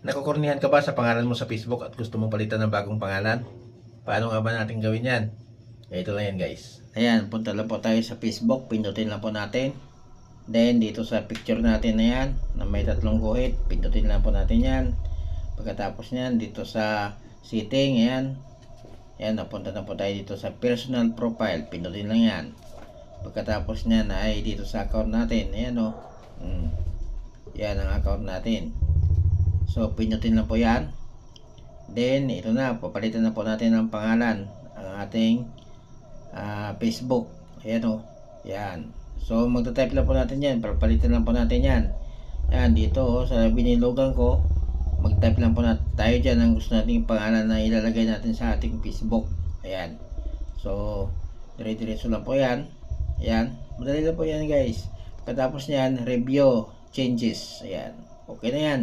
Nakukurnihan ka ba sa pangalan mo sa Facebook at gusto mong palitan ng bagong pangalan? Paano nga ba natin gawin yan? Ito lang yan guys. Ayan, punta lang po tayo sa Facebook. Pindutin lang po natin. Then, dito sa picture natin na yan, na may tatlong guhit, pindutin lang po natin yan. Pagkatapos niyan, dito sa setting, ayan. Ayan, napunta na po tayo dito sa personal profile. Pindutin lang yan. Pagkatapos niyan ay dito sa account natin. Ayan o. Mm. Yan ang account natin. So, pindutin lang po yan. Then, ito na. Papalitan na po natin ang pangalan. Ang ating ah, Facebook. Ayan o. Yan. So, magta-type lang po natin yan. Papalitan lang po natin yan. Yan, dito oh, sa binilogan ko. Mag-type lang po natin tayo dyan ang gusto nating pangalan na ilalagay natin sa ating Facebook. Ayan. So, dire-diretso lang po yan. Ayan. Madali lang po yan guys. Pagkatapos niyan, review, changes. Ayan. Okay na yan.